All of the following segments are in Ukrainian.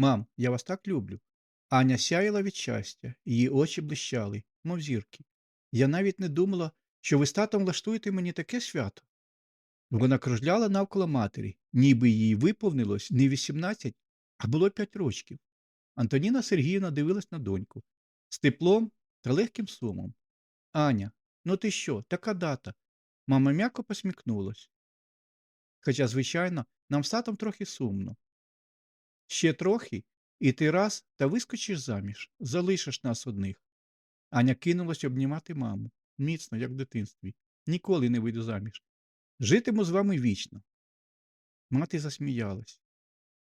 Мам, я вас так люблю. Аня сяяла від щастя, її очі блищали, мов зірки. Я навіть не думала, що ви з татом влаштуєте мені таке свято. Вона кружляла навколо матері, ніби їй виповнилось не 18, а було 5 рочків. Антоніна Сергіївна дивилась на доньку з теплом та легким сумом. Аня, ну ти що, така дата? Мама м'яко посміхнулась. Хоча, звичайно, нам з татом трохи сумно. Ще трохи, і ти раз та вискочиш заміж, залишиш нас одних. Аня кинулась обнімати маму, міцно, як в дитинстві. Ніколи не вийду заміж. Житиму з вами вічно. Мати засміялась.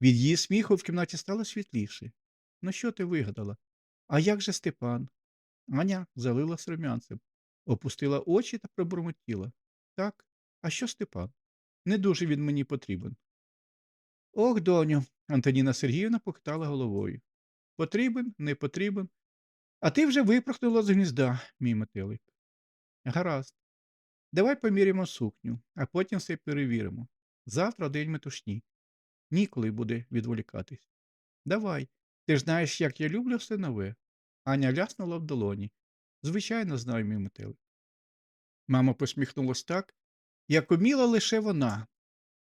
Від її сміху в кімнаті стало світліше. Ну що ти вигадала? А як же Степан? Аня залилась румянцем, опустила очі та пробурмотіла. Так, а що Степан? Не дуже він мені потрібен. Ох, доню, Антоніна Сергіївна похитала головою. Потрібен, не потрібен. А ти вже випорхнула з гнізда, мій метелик. Гаразд. Давай поміряємо сукню, а потім все перевіримо. Завтра день метушні. Ніколи буде відволікатись. Давай. Ти ж знаєш, як я люблю все нове. Аня ляснула в долоні. Звичайно, знаю, мій метелик. Мама посміхнулась так, як уміла лише вона.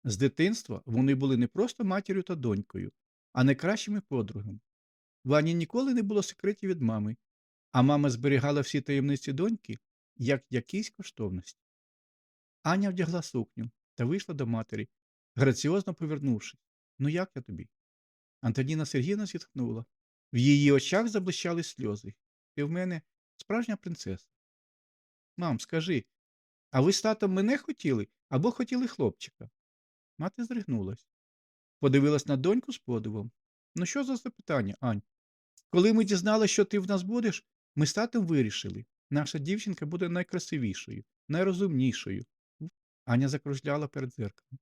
З дитинства вони були не просто матір'ю та донькою, а найкращими подругами. В Ані ніколи не було секретів від мами, а мама зберігала всі таємниці доньки, як якісь коштовності. Аня вдягла сукню та вийшла до матері, граціозно повернувшись. Ну як я тобі? Антоніна Сергіївна зітхнула. В її очах заблищали сльози. Ти в мене справжня принцеса. Мам, скажи, а ви з татом мене хотіли або хотіли хлопчика? Мати здригнулась. Подивилась на доньку з подивом. Ну що за запитання, Ань? Коли ми дізналися, що ти в нас будеш, ми з татом вирішили. Наша дівчинка буде найкрасивішою, найрозумнішою. Аня закружляла перед зеркалом.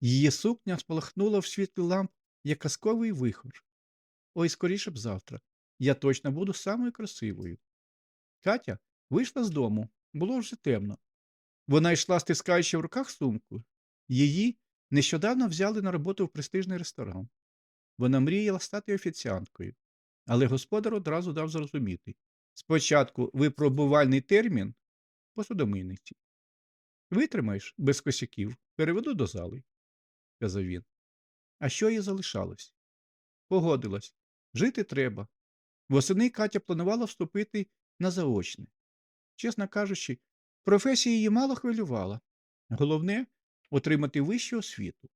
Її сукня спалахнула в світлі ламп, як казковий вихор. Ой, скоріше б завтра. Я точно буду самою красивою. Катя вийшла з дому, було вже темно. Вона йшла, стискаючи в руках сумку. Її нещодавно взяли на роботу в престижний ресторан. Вона мріяла стати офіціанткою, але господар одразу дав зрозуміти спочатку випробувальний термін посудомийниці. Витримаєш без косяків, переведу до зали, сказав він. А що їй залишалось? Погодилась. Жити треба. Восени Катя планувала вступити на заочне. Чесно кажучи, професія її мало хвилювала. Головне отримати вищу освіту.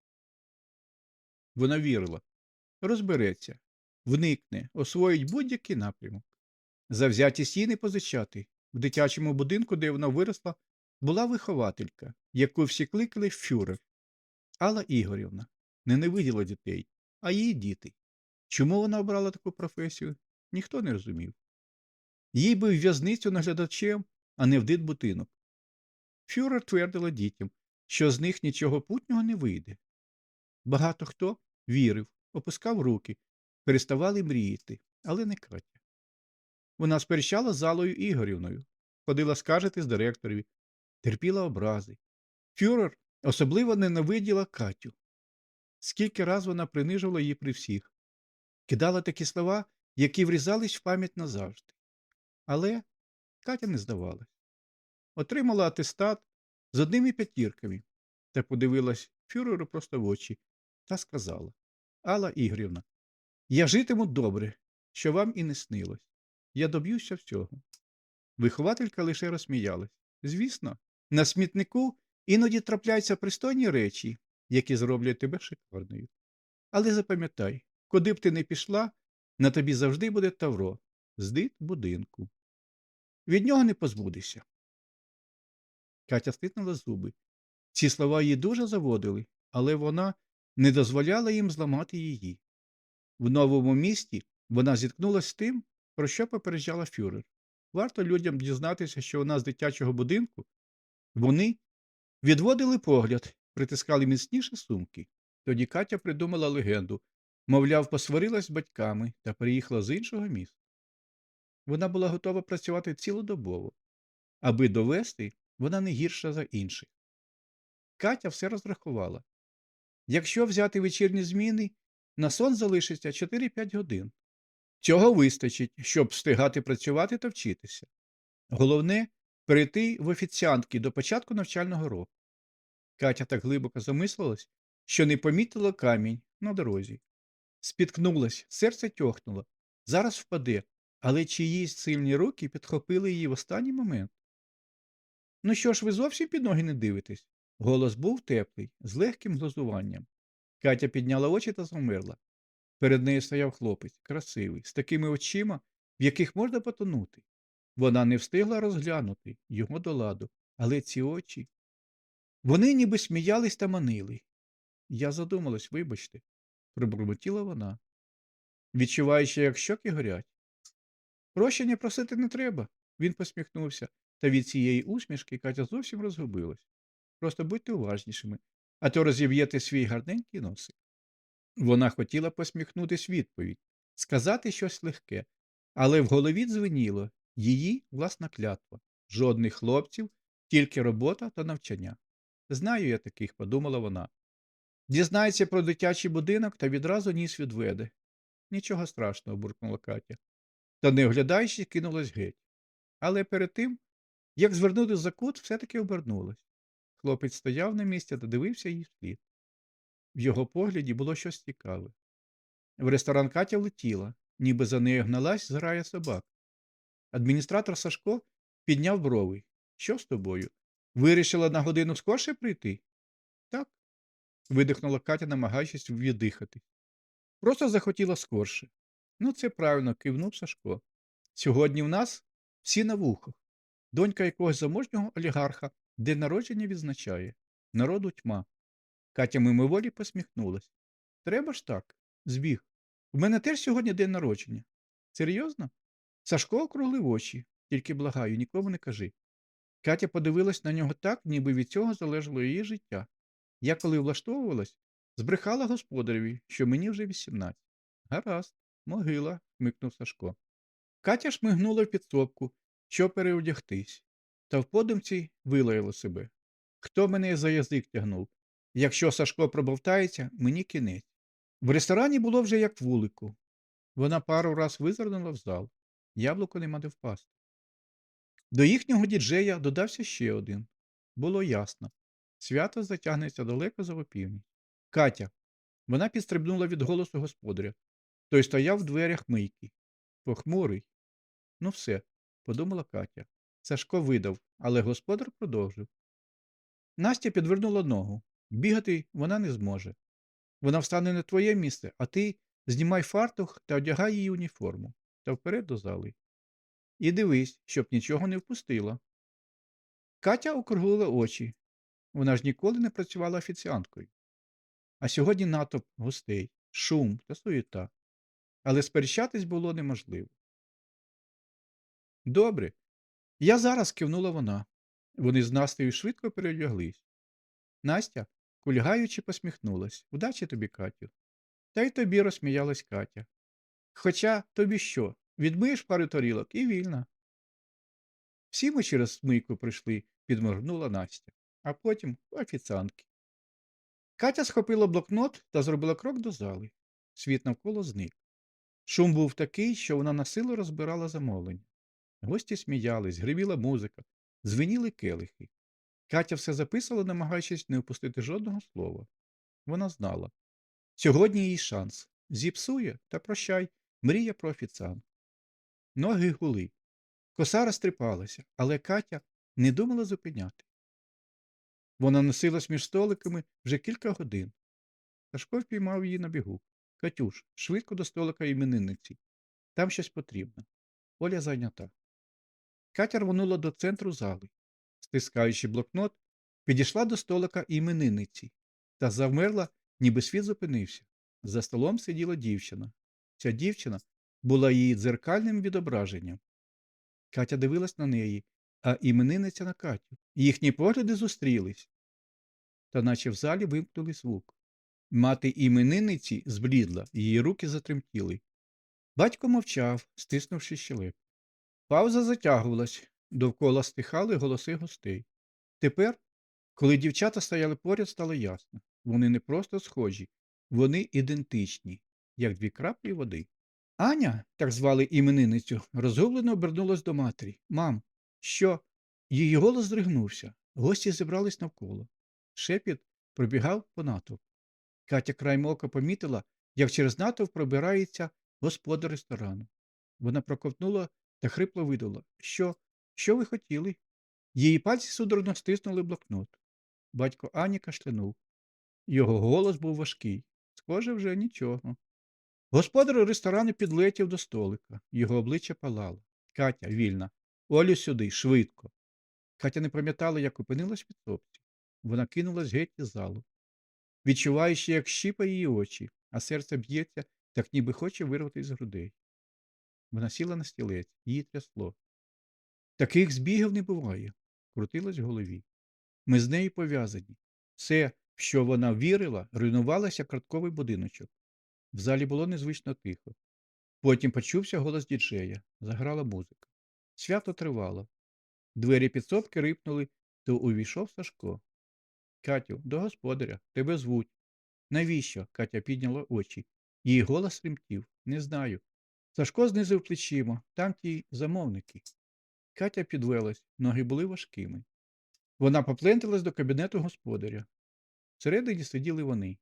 Вона вірила, розбереться, вникне, освоїть будь-який напрямок. Завзятість їй не позичати. В дитячому будинку, де вона виросла, була вихователька, яку всі кликали фюрер. Алла Ігорівна ненавиділа дітей, а її діти. Чому вона обрала таку професію, ніхто не розумів. Їй би в в'язницю наглядачем, а не в дитбудинок. Фюрер твердила дітям, що з них нічого путнього не вийде. Багато хто вірив, опускав руки, переставали мріяти, але не Катя. Вона сперечала з Аллою Ігорівною, ходила скаржити з директорів, терпіла образи. Фюрер особливо ненавиділа Катю. Скільки раз вона принижувала її при всіх, кидала такі слова, які врізались в пам'ять назавжди. Але Катя не здавалась. Отримала атестат з одними п'ятірками та подивилась фюреру просто в очі та сказала Алла Ігорівна, я житиму добре, що вам і не снилось. Я доб'юся всього. Вихователька лише розсміялась. Звісно, на смітнику іноді трапляються пристойні речі, які зроблять тебе шикарною. Але запам'ятай, куди б ти не пішла, на тобі завжди буде тавро з дит будинку. Від нього не позбудешся. Катя стиснула зуби. Ці слова її дуже заводили, але вона не дозволяла їм зламати її. В новому місті вона зіткнулася з тим, про що попереджала фюрер. Варто людям дізнатися, що вона з дитячого будинку. Вони відводили погляд, притискали міцніше сумки. Тоді Катя придумала легенду, мовляв, посварилась з батьками та переїхала з іншого міста. Вона була готова працювати цілодобово, аби довести, вона не гірша за інших. Катя все розрахувала. Якщо взяти вечірні зміни, На сон залишиться 4-5 годин. Цього вистачить, щоб встигати працювати та вчитися. Головне перейти в офіціантки до початку навчального року. Катя так глибоко замислилась, що не помітила камінь на дорозі. Спіткнулась, серце тьохнуло. Зараз впаде, але чиїсь сильні руки підхопили її в останній момент. Ну що ж, ви зовсім під ноги не дивитесь? Голос був теплий, з легким глузуванням. Катя підняла очі та замерла. Перед нею стояв хлопець, красивий, з такими очима, в яких можна потонути. Вона не встигла розглянути його до ладу, але ці очі. Вони ніби сміялись та манили. Я задумалась, вибачте, пробурмотіла вона, відчуваючи, як щоки горять. Прощення просити не треба, він посміхнувся, та від цієї усмішки Катя зовсім розгубилась. Просто будьте уважнішими, а то розіб'єте свій гарненький носик. Вона хотіла посміхнутись відповідь, сказати щось легке, але в голові дзвеніло її власна клятва. Жодних хлопців, тільки робота та навчання. Знаю я таких, подумала вона. Дізнається про дитячий будинок та відразу ніс відведе. Нічого страшного, буркнула Катя. Та не оглядаючи, кинулась геть. Але перед тим, як звернути за кут, все-таки обернулась. Хлопець стояв на місці та дивився їй вслід. В його погляді було щось цікаве. В ресторан Катя влетіла, ніби за нею гналась зграя собак. Адміністратор Сашко підняв брови. Що з тобою? Вирішила на годину скорше прийти? Так, видихнула Катя, намагаючись віддихати. Просто захотіла скорше. Ну, це правильно, кивнув Сашко. Сьогодні в нас всі на вухах. Донька якогось заможнього олігарха день народження відзначає. Народу тьма. Катя мимоволі посміхнулась. Треба ж так, збіг. У мене теж сьогодні день народження. Серйозно? Сашко округлив очі, тільки благаю, нікому не кажи. Катя подивилась на нього так, ніби від цього залежало її життя. Я, коли влаштовувалась, збрехала господареві, що мені вже 18. Гаразд, могила, хмикнув Сашко. Катя шмигнула в підсобку, щоб переодягтись, та в подумці вилаяла себе. Хто мене за язик тягнув? Якщо Сашко пробовтається, мені кінець. В ресторані було вже як вулику. Вона пару раз визирнула в зал. Яблуко нема де впасти. До їхнього діджея додався ще один. Було ясно. Свято затягнеться далеко за опівніч. Катя. Вона підстрибнула від голосу господаря. Той стояв в дверях мийки. Похмурий. Ну, все, подумала Катя. Сашко видав, але господар продовжив. Настя підвернула ногу. Бігати вона не зможе. Вона встане на твоє місце, а ти знімай фартух та одягай її уніформу та вперед до зали. І дивись, щоб нічого не впустила. Катя округлила очі. Вона ж ніколи не працювала офіціанткою. А сьогодні натовп гостей, шум та суєта. Але сперечатись було неможливо. Добре. Я зараз кивнула вона. Вони з Настею швидко переодяглись. Настя, кульгаючи, посміхнулась. Удачі тобі, Катю. Та й тобі розсміялась Катя. Хоча тобі що? Відмиєш пару тарілок і вільна. Всі ми через мийку прийшли, підморгнула Настя, а потім офіціантки. Катя схопила блокнот та зробила крок до зали. Світ навколо зник. Шум був такий, що вона на силу розбирала замовлення. Гості сміялись, гриміла музика, звеніли келихи. Катя все записала, намагаючись не впустити жодного слова. Вона знала. Сьогодні її шанс. Зіпсує та прощай, мрія про офіціант. Ноги гули. Коса розтріпалася, але Катя не думала зупиняти. Вона носилась між столиками вже кілька годин. Сашко впіймав її на бігу. Катюш, швидко до столика іменинниці. Там щось потрібно. Оля зайнята. Катя рвонула до центру зали. Стискаючи блокнот, підійшла до столика іменинниці та завмерла, ніби світ зупинився. За столом сиділа дівчина. Ця дівчина була її дзеркальним відображенням. Катя дивилась на неї, а іменинниця на Катю. Їхні погляди зустрілись, та наче в залі вимкнули звук. Мати іменинниці зблідла, її руки затремтіли. Батько мовчав, стиснувши щелеп. Пауза затягувалась, довкола стихали голоси гостей. Тепер, коли дівчата стояли поряд, стало ясно. Вони не просто схожі, Вони ідентичні, як дві краплі води. Аня, так звали іменинницю, розгублено обернулась до матері. Мам, що? Її голос здригнувся. Гості зібрались навколо. Шепіт пробігав по натовп. Катя краєм ока помітила, як через натовп пробирається господар ресторану. Вона проковтнула та хрипло видала. Що? Що ви хотіли? Її пальці судорожно стиснули блокнот. Батько Ані кашлянув. Його голос був важкий. Схоже, вже нічого. Господар ресторану підлетів до столика. Його обличчя палало. Катя, вільна. Олю сюди, швидко. Катя не пам'ятала, як опинилась в підсобці. Вона кинулась геть із залу. Відчуваючи, як щіпа її очі, а серце б'ється, так ніби хоче вирватися з грудей. Вона сіла на стілець, її трясло. Таких збігів не буває, крутилось в голові. Ми з нею пов'язані. Все, в що вона вірила, руйнувалося картковий будиночок. В залі було незвично тихо. Потім почувся голос діджея, заграла музика. Свято тривало. Двері підсобки рипнули, то увійшов Сашко. Катю, до господаря, тебе звуть. Навіщо? Катя підняла очі. Її голос тремтів. Не знаю. Сашко знизив плечима, там ті замовники. Катя підвелась, ноги були важкими. Вона попленталась до кабінету господаря. Всередині сиділи вони.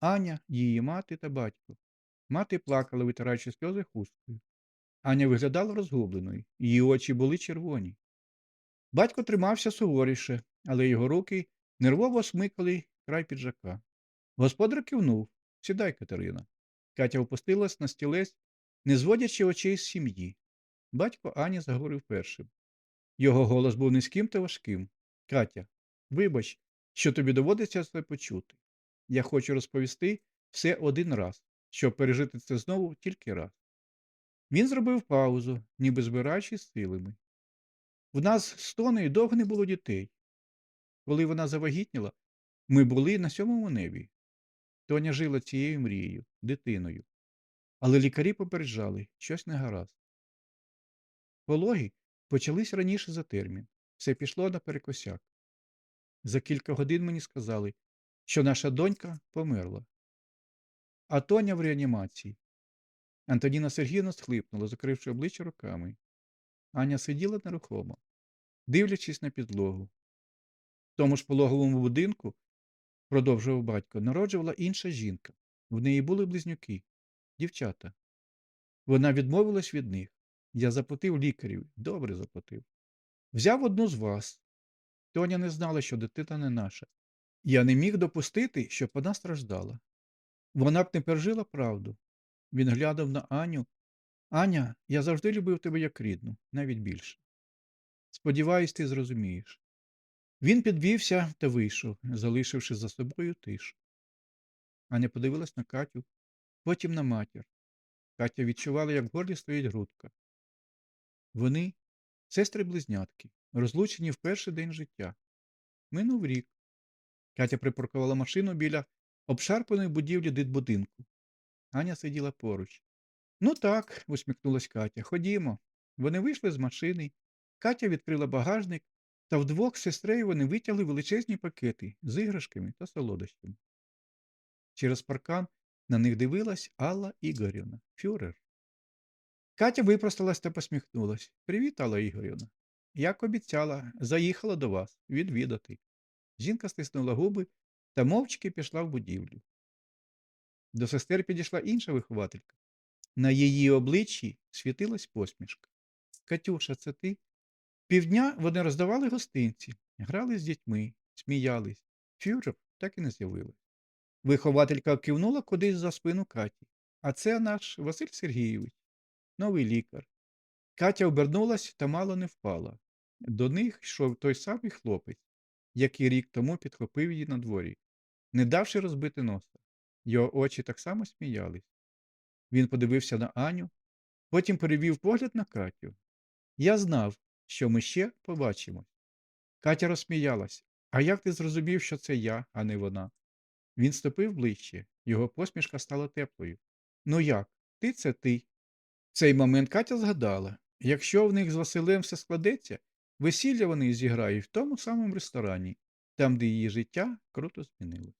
Аня, її мати та батько. Мати плакала, витираючи сльози хусткою. Аня виглядала розгубленою, її очі були червоні. Батько тримався суворіше, але його руки нервово смикали край піджака. Господар кивнув Сідай, Катерина. Катя опустилась на стілець, не зводячи очей з сім'ї. Батько Ані заговорив першим. Його голос був низьким та важким. Катя, вибач, що тобі доводиться це почути. Я хочу розповісти все один раз, щоб пережити це знову тільки раз. Він зробив паузу, ніби збираючись силами. В нас з Тонею довго не було дітей. Коли вона завагітніла, ми були на сьомому небі. Тоня жила цією мрією, дитиною. Але лікарі попереджали щось не гаразд. Пологи почались раніше за термін. Все пішло наперекосяк. За кілька годин мені сказали, що наша донька померла. А Тоня в реанімації. Антоніна Сергіївна схлипнула, закривши обличчя руками. Аня сиділа нерухомо, дивлячись на підлогу. В тому ж пологовому будинку, продовжував батько, народжувала інша жінка. В неї були близнюки, дівчата. Вона відмовилась від них. Я заплатив лікарів, добре заплатив. Взяв одну з вас. Тоня не знала, що дитина не наша. Я не міг допустити, щоб вона страждала. Вона б не пережила правду. Він глядав на Аню. Аня, я завжди любив тебе як рідну, навіть більше. Сподіваюсь, ти зрозумієш. Він підвівся та вийшов, залишивши за собою тишу. Аня подивилась на Катю, потім на матір. Катя відчувала, як в горлі стоїть грудка. Вони сестри близнятки, розлучені в перший день життя. Минув рік. Катя припаркувала машину біля обшарпаної будівлі дитбудинку. Аня сиділа поруч. Ну так, усміхнулась Катя. Ходімо. Вони вийшли з машини. Катя відкрила багажник, та вдвох з сестрею вони витягли величезні пакети з іграшками та солодощами. Через паркан на них дивилась Алла Ігорівна, фюрер. Катя випросталась та посміхнулась. Привіт, Алла Ігорівна. Як обіцяла, заїхала до вас відвідати. Жінка стиснула губи та мовчки пішла в будівлю. До сестер підійшла інша вихователька. На її обличчі світилась посмішка. Катюша, це ти? Півдня вони роздавали гостинці, грали з дітьми, сміялись. Фюрер так і не з'явилась. Вихователька кивнула кудись за спину Каті. А це наш Василь Сергійович, новий лікар. Катя обернулась та мало не впала. До них йшов той самий хлопець, який рік тому підхопив її на дворі, не давши розбити носа. Його очі так само сміялись. Він подивився на Аню, потім перевів погляд на Катю. Я знав, що ми ще побачимось. Катя розсміялась. А як ти зрозумів, що це я, а не вона? Він ступив ближче, його посмішка стала теплою. Ну як? Ти це ти. В цей момент Катя згадала якщо в них з Василем все складеться, весілля вони зіграють в тому самому ресторані, там, де її життя круто змінилось.